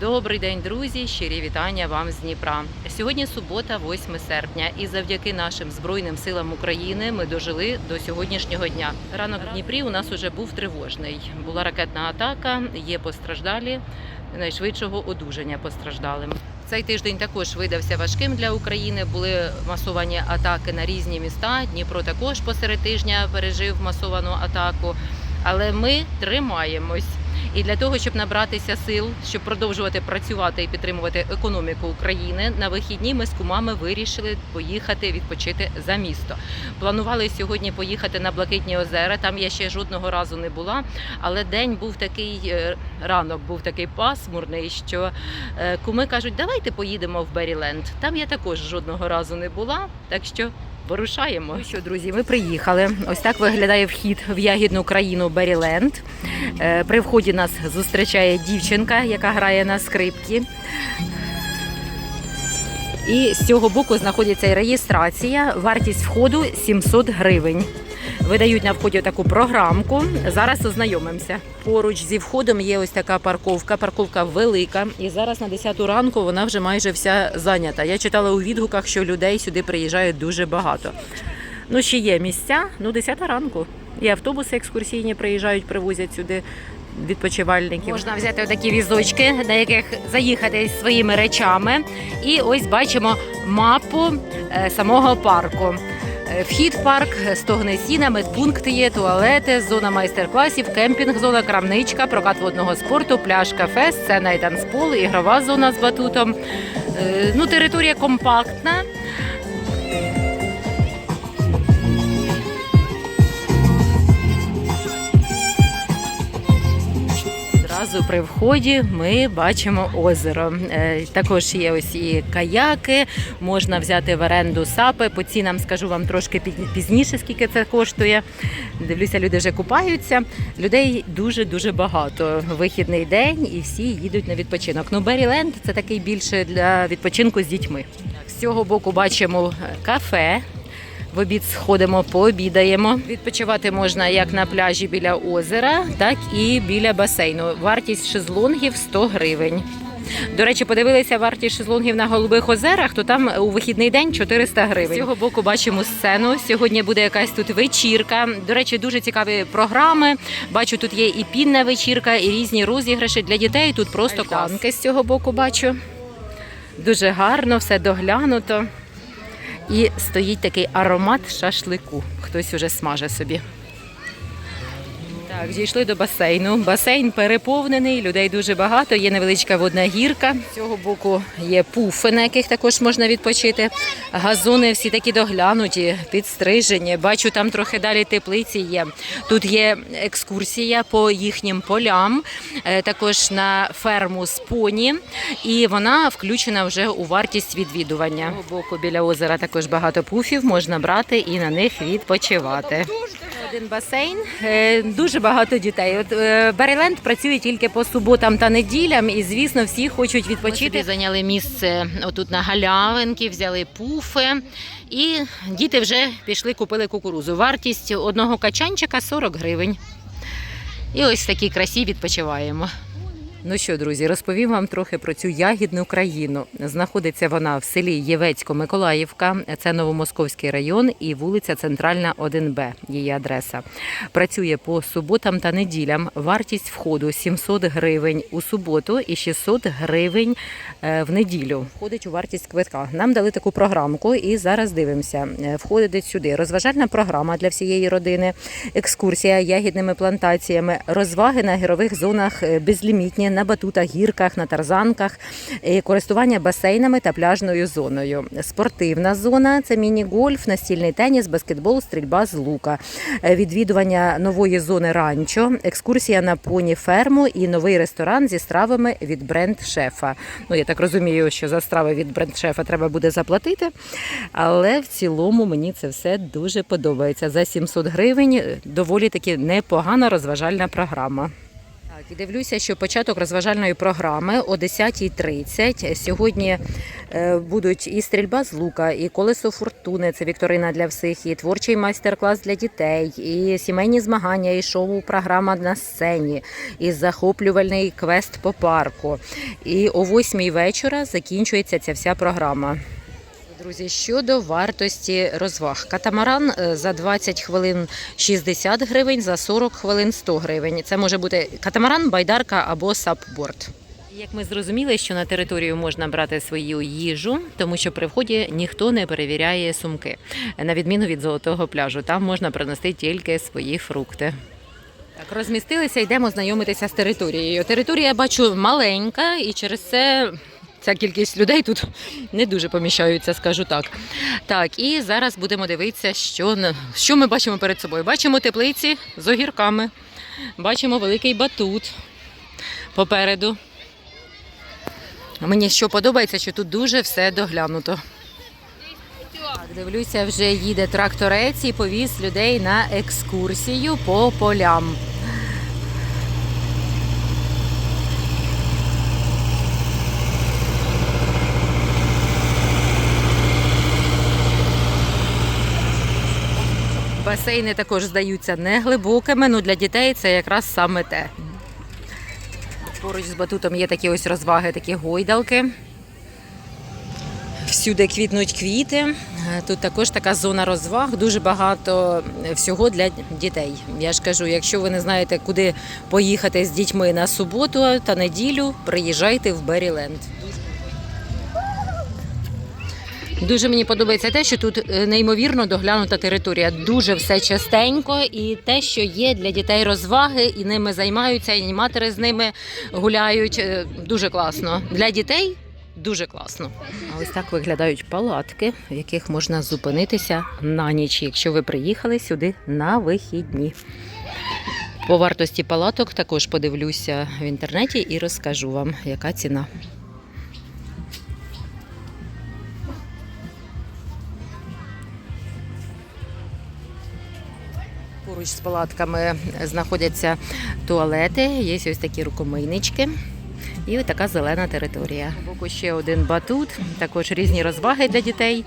Добрий день, друзі! Щирі вітання вам з Дніпра. Сьогодні субота, 8 серпня, і завдяки нашим збройним силам України ми дожили до сьогоднішнього дня. Ранок в Дніпрі у нас уже був тривожний. Була ракетна атака, є постраждалі. Найшвидшого одужання постраждалим. Цей тиждень також видався важким для України. Були масовані атаки на різні міста. Дніпро також посеред тижня пережив масовану атаку. Але ми тримаємось. І для того, щоб набратися сил, щоб продовжувати працювати і підтримувати економіку України, на вихідні ми з кумами вирішили поїхати відпочити за місто. Планували сьогодні поїхати на Блакитні озера. Там я ще жодного разу не була. Але день був такий е, ранок, був такий пасмурний, що е, куми кажуть, давайте поїдемо в Беріленд. Там я також жодного разу не була, так що. Вирушаємо. Ну що, друзі, ми приїхали. Ось так виглядає вхід в ягідну країну Беріленд. Е, При вході нас зустрічає дівчинка, яка грає на скрипці. І з цього боку знаходиться реєстрація. Вартість входу 700 гривень. Видають на вході таку програмку. Зараз ознайомимося. Поруч зі входом є ось така парковка. Парковка велика. І зараз на 10 ранку вона вже майже вся зайнята. Я читала у відгуках, що людей сюди приїжджає дуже багато. Ну, ще є місця, ну 10 ранку. І автобуси екскурсійні приїжджають, привозять сюди відпочивальників. Можна взяти такі візочки, на яких заїхати своїми речами. І ось бачимо мапу е, самого парку. Е, Вхід в парк, стогне сіна, медпункти є, туалети, зона майстер-класів, кемпінг, зона крамничка, прокат водного спорту, пляж, кафе, сцена і танцпол, ігрова зона з батутом. Е, Ну, територія компактна. Одразу при вході ми бачимо озеро. Е, Також є ось і каяки, можна взяти в оренду сапи. По цінам скажу вам трошки пізніше, скільки це коштує. Дивлюся, люди вже купаються. Людей дуже дуже багато. Вихідний день і всі їдуть на відпочинок. Ну, Беріленд це такий більше для відпочинку з дітьми. З цього боку бачимо кафе. В обід сходимо, пообідаємо. Відпочивати можна як на пляжі біля озера, так і біля басейну. Вартість шезлонгів 100 гривень. До речі, подивилися вартість шезлонгів на голубих озерах, то там у вихідний день 400 гривень. З цього боку бачимо сцену. Сьогодні буде якась тут вечірка. До речі, дуже цікаві програми. Бачу, тут є і пінна вечірка, і різні розіграші для дітей. Тут просто кланки з цього боку бачу. Дуже гарно, все доглянуто. І стоїть такий аромат шашлику. Хтось уже смаже собі. Так, дійшли до басейну. Басейн переповнений, людей дуже багато, є невеличка водна гірка. З цього боку є пуфи, на яких також можна відпочити. Газони всі такі доглянуті, підстрижені. Бачу, там трохи далі теплиці є. Тут є екскурсія по їхнім полям, е, також на ферму з поні, і вона включена вже у вартість відвідування. З боку біля озера також багато пуфів, можна брати і на них відпочивати. Один басейн, е, дуже багато дітей. От Бериленд Береленд працює тільки по суботам та неділям, і звісно, всі хочуть відпочити. Ми зайняли місце отут на галявинки, взяли пуфи, і діти вже пішли, купили кукурузу. Вартість одного качанчика 40 гривень. І ось такій красі відпочиваємо. Ну що, друзі, розповім вам трохи про цю ягідну країну. Знаходиться вона в селі Євецько-Миколаївка, це Новомосковський район і вулиця Центральна 1Б. Її адреса. Працює по суботам та неділям. Вартість входу 700 гривень у суботу і 600 гривень е, в неділю. Входить у вартість квитка. Нам дали таку програмку, і зараз дивимося. Е, Входить сюди розважальна програма для всієї родини, екскурсія ягідними плантаціями, розваги на гірових зонах е, безлімітні, на батутах, гірках, на тарзанках, е, користування басейнами та пляжною зоною. Спортивна зона це міні-гольф, настільний теніс, баскетбол, стрільба з лука, Е, відвідування нової зони ранчо, екскурсія на поні ферму і новий ресторан зі стравами від бренд шефа. Ну я так розумію, що за страви від бренд шефа треба буде заплатити. Але в цілому мені це все дуже подобається. За 700 гривень е, доволі таки непогана розважальна програма. Так, і дивлюся, що початок розважальної програми о 10.30. Сьогодні е, будуть і стрільба з лука, і колесо фортуни. Це вікторина для всіх, і творчий майстер-клас для дітей, і сімейні змагання, і шоу-програма на сцені, і захоплювальний квест по парку. І о 8 вечора закінчується ця вся програма. Друзі, щодо вартості розваг. Катамаран е, за 20 хвилин 60 гривень, за 40 хвилин 100 гривень. Це може бути катамаран, байдарка або сапборд. Як ми зрозуміли, що на територію можна брати свою їжу, тому що при вході ніхто не перевіряє сумки. На відміну від золотого пляжу, там можна принести тільки свої фрукти. Так, розмістилися, йдемо знайомитися з територією. Територія бачу маленька, і через це ця кількість людей тут не дуже поміщаються, скажу так. Так, і зараз будемо дивитися, що, що ми бачимо перед собою. Бачимо теплиці з огірками, бачимо великий батут попереду. Мені що подобається, що тут дуже все доглянуто. Так, дивлюся, вже їде тракторець і повіз людей на екскурсію по полям. Басейни також здаються неглибокими, ну для дітей це якраз саме те. Поруч з батутом є такі ось розваги, такі гойдалки. Всюди квітнуть квіти. Тут також така зона розваг, дуже багато всього для дітей. Я ж кажу, якщо ви не знаєте, куди поїхати з дітьми на суботу та неділю, приїжджайте в Беріленд. Дуже мені подобається те, що тут е, неймовірно доглянута територія. Дуже все частенько, і те, що є для дітей розваги, і ними займаються, і аніматори з ними гуляють. е, Дуже класно. Для дітей дуже класно. А ось так виглядають палатки, в яких можна зупинитися на ніч, якщо ви приїхали сюди на вихідні. По вартості палаток також подивлюся в інтернеті і розкажу вам, яка ціна. Поруч з палатками знаходяться туалети, є ось такі рукомийнички. І ось така зелена територія. Боку ще один батут, також різні розваги для дітей.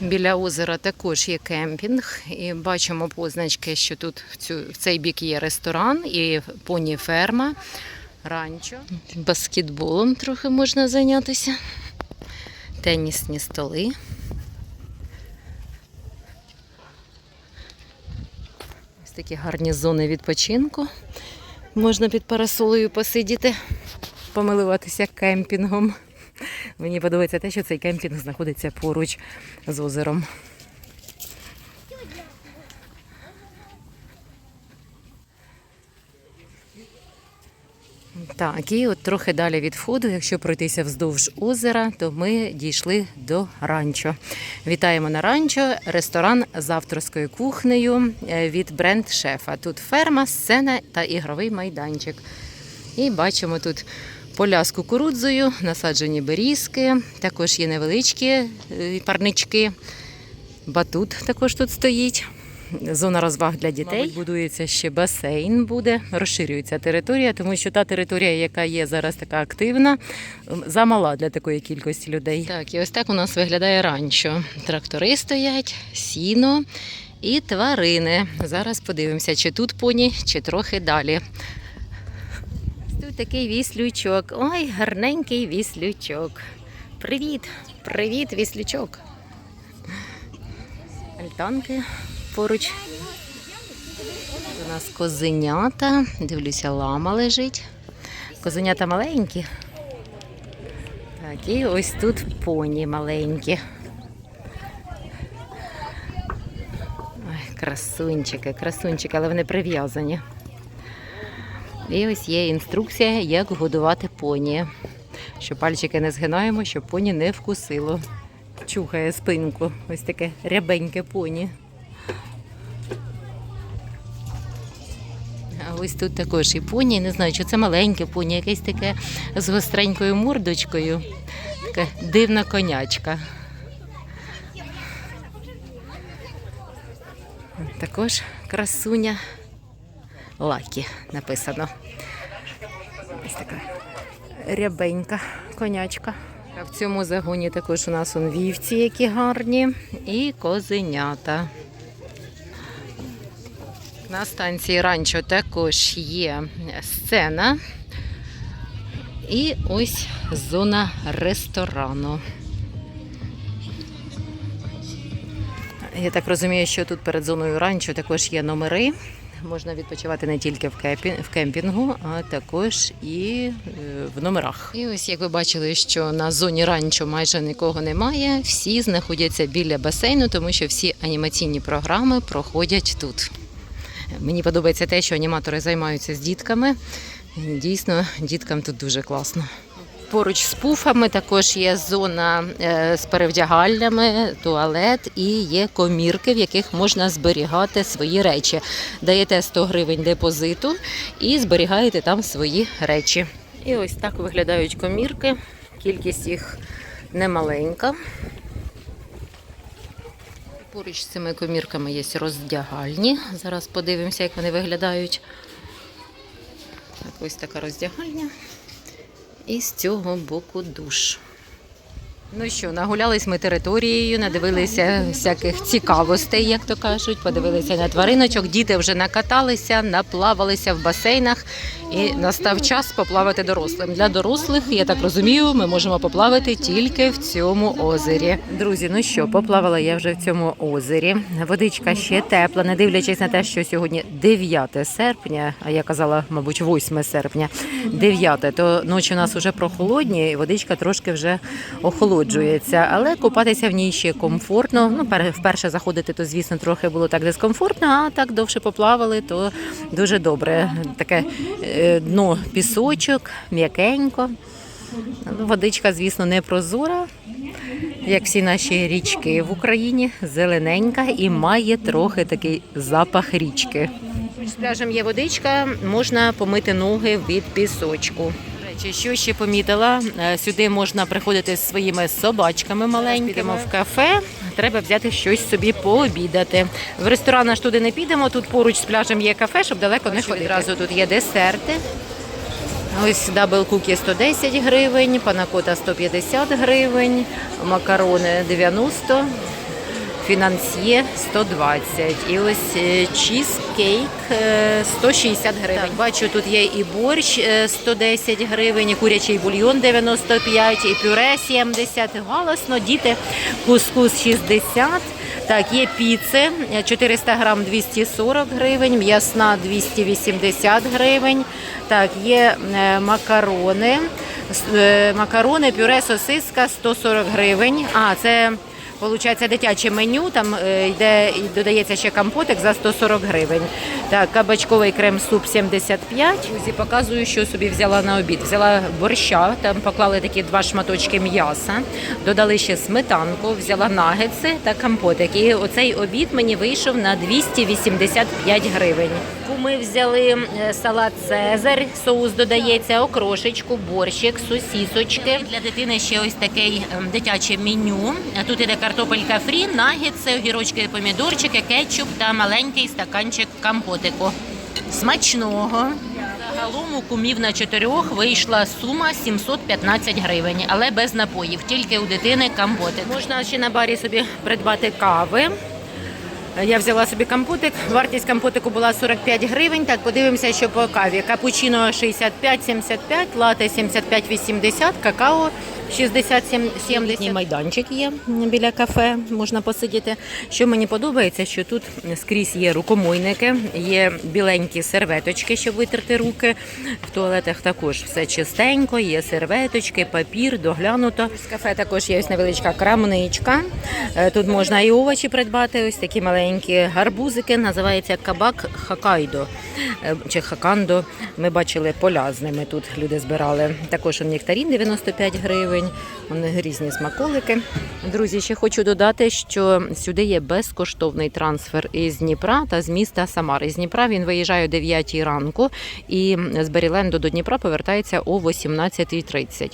Біля озера також є кемпінг, і бачимо позначки, що тут в, в цей бік є ресторан і поні ферма, ранчо. Баскетболом трохи можна зайнятися. Тенісні столи. Такі гарні зони відпочинку. Можна під парасолею посидіти, помилуватися кемпінгом. Мені подобається те, що цей кемпінг знаходиться поруч з озером. Так, і от трохи далі від входу, якщо пройтися вздовж озера, то ми дійшли до ранчо. Вітаємо на ранчо, ресторан з авторською кухнею е, від бренд шефа. Тут ферма, сцена та ігровий майданчик. І бачимо тут поля з кукурудзою, насаджені берізки, також є невеличкі е, парнички. Батут також тут стоїть. Зона розваг для дітей. Мабуть, будується ще басейн буде, розширюється територія, тому що та територія, яка є зараз така активна, замала для такої кількості людей. Так, і ось так у нас виглядає ранчо. Трактори стоять, сіно і тварини. Зараз подивимося, чи тут поні, чи трохи далі. Тут такий віслючок. Ой, гарненький віслючок. Привіт, привіт, віслючок. Альтанки поруч. У нас козенята. Дивлюся, лама лежить. Козенята маленькі. Так, і ось тут поні маленькі. Ой, красунчики, красунчики, але вони прив'язані. І ось є інструкція, як годувати поні. Щоб пальчики не згинаємо, щоб поні не вкусило. Чухає спинку. Ось таке рябеньке поні. Ось тут також і поні, не знаю, чи це маленьке поні, якесь таке з гостренькою мордочкою. Така дивна конячка. Також красуня. лакі написано. Ось така рябенька конячка. А в цьому загоні також у нас вівці, які гарні, і козенята. На станції ранчо також є сцена. І ось зона ресторану. Я так розумію, що тут перед зоною ранчо також є номери. Можна відпочивати не тільки в кемпі- в кемпінгу, а також і е, в номерах. І ось як ви бачили, що на зоні ранчо майже нікого немає. Всі знаходяться біля басейну, тому що всі анімаційні програми проходять тут. Мені подобається те, що аніматори займаються з дітками. Дійсно, діткам тут дуже класно. Поруч з пуфами також є зона е, з перевдягальнями, туалет і є комірки, в яких можна зберігати свої речі. Даєте 100 гривень депозиту і зберігаєте там свої речі. І ось так виглядають комірки. Кількість їх немаленька. Поруч з цими комірками є роздягальні. Зараз подивимося, як вони виглядають. Так, ось така роздягальня. І з цього боку душ. Ну що, нагулялись ми територією, надивилися всяких цікавостей, як то кажуть, подивилися на твариночок. Діти вже накаталися, наплавалися в басейнах, і настав час поплавати дорослим. Для дорослих, я так розумію, ми можемо поплавати тільки в цьому озері. Друзі, ну що, поплавала я вже в цьому озері. Водичка ще тепла, не дивлячись на те, що сьогодні 9 серпня, а я казала, мабуть, 8 серпня, 9, то ночі у нас вже прохолодні, і водичка трошки вже охолоджується. Але купатися в ній ще комфортно. Ну, пер- вперше заходити, то звісно трохи було так дискомфортно, а так довше поплавали, то дуже добре. Таке е, дно пісочок, м'якенько. Ну, Водичка, звісно, не прозора, як всі наші річки в Україні, зелененька і має трохи такий запах річки. Пляжем є водичка, можна помити ноги від пісочку. Речі, що ще помітила, е, сюди можна приходити з своїми собачками маленькими. В кафе, треба взяти щось собі пообідати. В ресторан аж туди не підемо, тут поруч з пляжем є кафе, щоб далеко не ходити. Одразу тут є десерти. Ось дабл кукі 110 гривень, панакота 150 гривень, макарони 90, фінансьє 120. І ось е, чізкейк е, 160 гривень. Так, бачу, тут є і борщ е, 110 гривень, і курячий бульйон 95, і пюре 70. Галасно, діти, кускус 60. Так, є піци 400 грам 240 гривень, м'ясна 280 гривень. Так, є е, макарони, е, макарони, пюре, сосиска 140 гривень. А, це Получається дитяче меню, там е, йде і додається ще компотик за 140 гривень. Так, кабачковий крем-суп 75. Друзі, показую, що собі взяла на обід. Взяла борща, там поклали такі два шматочки м'яса, додали ще сметанку, взяла нагетси та компотик. І оцей обід мені вийшов на 285 гривень. Ми взяли е, салат Цезарь, соус додається, окрошечку, борщик, сосісочки. Для дитини ще ось таке ем, дитяче меню. Тут іде картопелька фрі, нагетси, огірочки, помідорчики, кетчуп та маленький стаканчик компотику. Смачного. Загалом у кумів на чотирьох вийшла сума 715 гривень, але без напоїв, тільки у дитини компотик. Можна ще на барі собі придбати кави. Я взяла собі компотик. Вартість компотику була 45 гривень. Так, подивимося, що по каві. Капучино 65-75, лате 75-80, какао 60-70. Майданчик є біля кафе, можна посидіти. Що мені подобається, що тут скрізь є рукомойники, є біленькі серветочки, щоб витерти руки. В туалетах також все чистенько, є серветочки, папір, доглянуто. З кафе також є ось невеличка крамничка. Е, Тут можна і овочі придбати, ось такі маленькі гарбузики, називається кабак хакайдо е, чи хакандо. Ми бачили поля з ними тут люди збирали. Також нектарін 95 гривень, вони різні смаколики. Друзі, ще хочу додати, що сюди є безкоштовний трансфер із Дніпра та з міста Самар. Із Дніпра він виїжджає о 9 ранку і з Беріленду до Дніпра повертається о 18.30.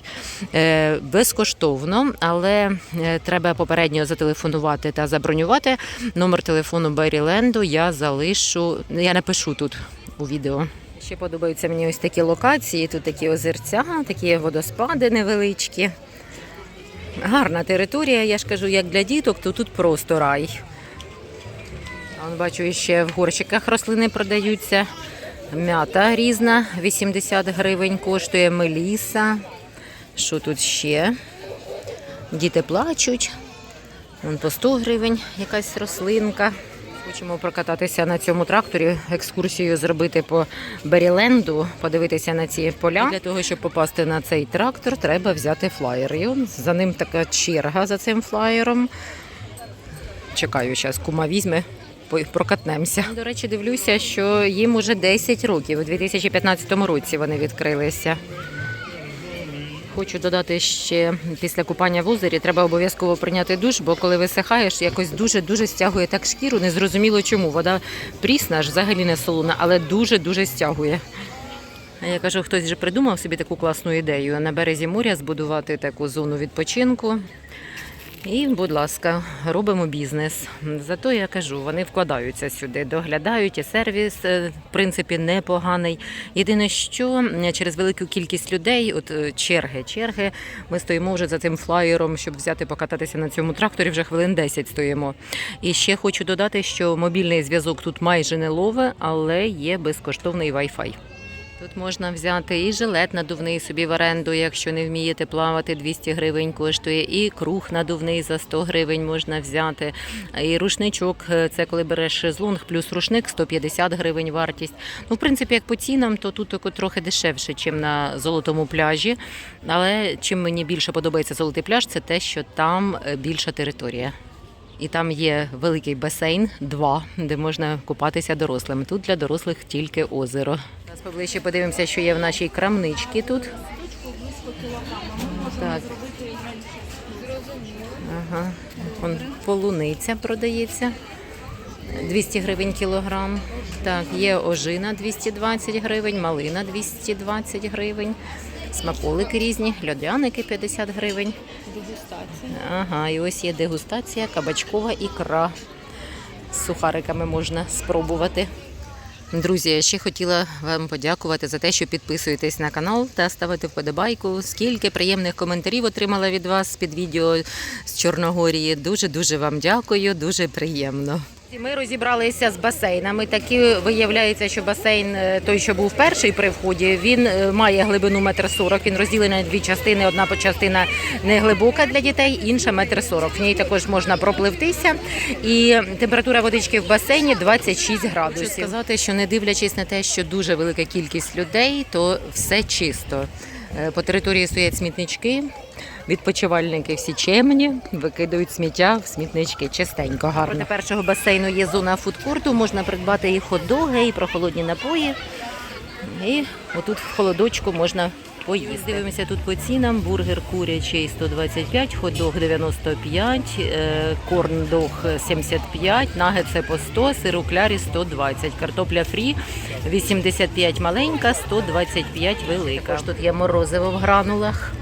Е, Безкоштовно, але е, треба попередньо зателефонувати та забронювати. Номер телефону Беріленду я залишу, я напишу тут у відео. Ще подобаються мені ось такі локації. Тут такі озерця, такі водоспади невеличкі. Гарна територія, я ж кажу, як для діток, то тут просто рай. Вон, бачу, ще в горщиках рослини продаються. М'ята різна, 80 гривень коштує меліса. Що тут ще? Діти плачуть. Вон по 100 гривень якась рослинка. Хочемо прокататися на цьому тракторі, екскурсію зробити по Беріленду, подивитися на ці поля. І для того, щоб попасти на цей трактор, треба взяти флаєр. І он, за ним така черга за цим флаєром. Чекаю, зараз кума візьме, прокатнемося. До речі, дивлюся, що їм уже 10 років. У 2015 році вони відкрилися. Хочу додати ще після купання в озері треба обов'язково прийняти душ, бо коли висихаєш, якось дуже дуже стягує так шкіру. Незрозуміло чому. Вода прісна, аж взагалі не солона, але дуже дуже стягує. Я кажу, хтось вже придумав собі таку класну ідею на березі моря збудувати таку зону відпочинку. І, будь ласка, робимо бізнес. Зато я кажу, вони вкладаються сюди, доглядають і сервіс, е, в принципі, непоганий. Єдине, що через велику кількість людей, от е, черги, черги, ми стоїмо вже за цим флаєром, щоб взяти покататися на цьому тракторі. Вже хвилин 10 стоїмо. І ще хочу додати, що мобільний зв'язок тут майже не лове, але є безкоштовний Wi-Fi. Тут можна взяти і жилет надувний собі в оренду, якщо не вмієте плавати, 200 гривень коштує, і круг надувний за 100 гривень можна взяти. І рушничок, е, це коли береш шезлонг, плюс рушник 150 гривень вартість. Ну, в принципі, як по цінам, то тут трохи дешевше, ніж на золотому пляжі. Але чим мені більше подобається золотий пляж, це те, що там е, більша територія. І там є великий басейн, два, де можна купатися дорослим. Тут для дорослих тільки озеро. Зараз поближче подивимося, що є в нашій крамничці тут. Так. Ага. Вон полуниця продається. 200 гривень кілограм. Так, є ожина 220 гривень, малина 220 гривень, смаколики різні, льодяники 50 гривень. Ага, і ось є дегустація, кабачкова ікра. З сухариками можна спробувати. Друзі, я ще хотіла вам подякувати за те, що підписуєтесь на канал та ставите вподобайку. Скільки приємних коментарів отримала від вас під відео з Чорногорії. Дуже дуже вам дякую, дуже приємно. Ми розібралися з басейнами. Такі виявляється, що басейн, е, той, що був перший при вході, він е, має глибину метр сорок. Він розділений на дві частини. Одна частина не глибока для дітей, інша метр сорок. В ній також можна пропливтися. І температура водички в басейні 26 градусів. Хочу сказати, що не дивлячись на те, що дуже велика кількість людей, то все чисто. Е, По території стоять смітнички. Відпочивальники всі чемні, викидають сміття в смітнички чистенько, гарно. Проти першого басейну є зона фудкорту, можна придбати і хот-доги, і прохолодні напої. І отут в холодочку можна поїсти. Дивимося тут по цінам. Бургер курячий 125, хот-дог 95, е, корн-дог 75, нагетси по 100, сир у клярі 120, картопля фрі 85 маленька, 125 велика. Також тут є морозиво в гранулах.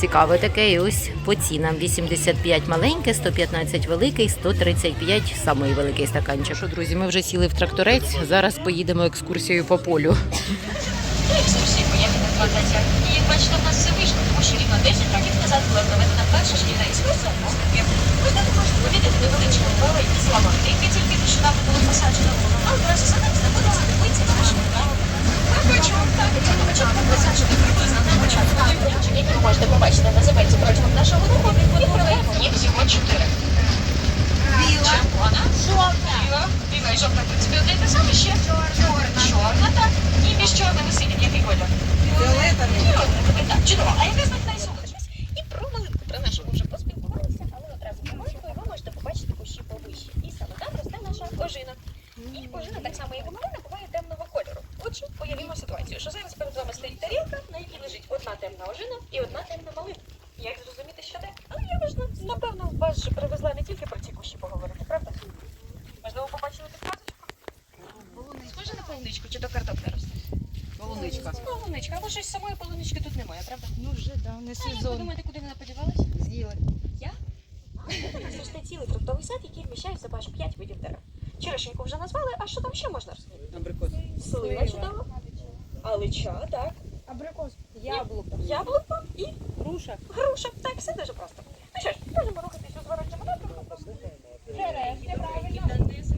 Цікаве таке, і ось по цінам 85 маленьке, 115 великий, 135 самий великий стаканчик. Що, друзі, ми вже сіли в тракторець. Зараз поїдемо екскурсією по полю. екскурсії поїхати в плантацію. І як бачите, в нас все вийшло, тому що рівно 10 років назад була проведена перша шкільна екскурсія в Москві. Ось ви можете помітити невеличку поле із ламами, яке тільки нещодавно було посаджено. А одразу за ним знаходиться теплиця з нашими які ви можете побачити на земельці протягом нашого руху, продаємо їх всього чотири. Червона, біла, біла жовта, саме ще. Чорна. Чорна, так. І між чорним і синім який колір? Фіолетовий. Так, чудово. А яке смак найсолодшість? І про малинку про нашу ми вже поспілкувалися, але одразу про малинку ви можете побачити кущі повище. І саме там росте наша ожина. І ожина, так само як і малина, буває темного кольору. Отже, уявімо ситуацію, що зараз перед вами стоїть тарілка, на якій лежить одна темна ожина і одна темна малина. Як зрозуміти, що де? Але я важно, напевно, вас же привезла не тільки про ці кущі поговорити, правда? Можливо, побачили підказочку? Схоже на полуничку чи до картопля росте? Полуничка. Полуничка, або щось самої полунички тут немає, правда? Ну вже да, не А як ви сезон. думаєте, куди вона подівалася? З'їли. У нас росте цілий фруктовий сад, який вміщає в себе аж 5 видів дерев. Черешеньку вже назвали, а що там ще можна розповісти? Абрикос. Слива чудово. Алича, так. Абрикос, яблуко, Яблуко і груша. груша. Так, все дуже просто. Ну що ж, можемо рухатись у зворотньому напрямку. Черешня, правильно.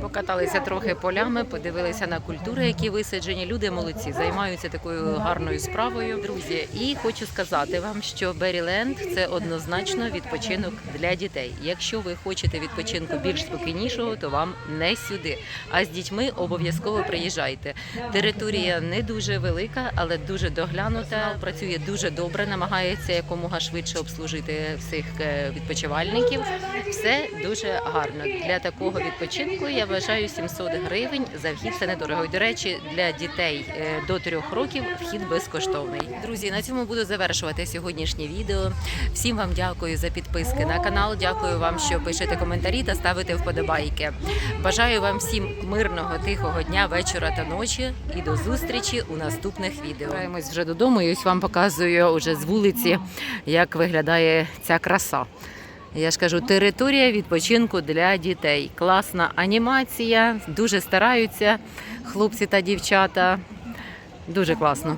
Покаталися трохи полями, подивилися на культури, які висаджені. Люди молодці, займаються такою гарною справою. Друзі, і хочу сказати вам, що Беріленд це однозначно відпочинок для дітей. Якщо ви хочете відпочинку більш спокійнішого, то вам не сюди. А з дітьми обов'язково приїжджайте. Територія не дуже велика, але дуже доглянута. Працює дуже добре, намагається якомога швидше обслужити всіх е, відпочивальників. Все дуже гарно для такого відпочинку. Я вважаю 700 гривень за вхід. Це недорого. І, до речі, для дітей е, до трьох років вхід безкоштовний. Друзі, на цьому буду завершувати сьогоднішнє відео. Всім вам дякую за підписки на канал. Дякую вам, що пишете коментарі та ставите вподобайки. Бажаю вам всім мирного, тихого дня, вечора та ночі. І до зустрічі у наступних відео. Збираємось вже додому. І ось вам показую уже з вулиці, як виглядає ця краса. Я ж кажу, територія відпочинку для дітей. Класна анімація, дуже стараються хлопці та дівчата. Дуже класно.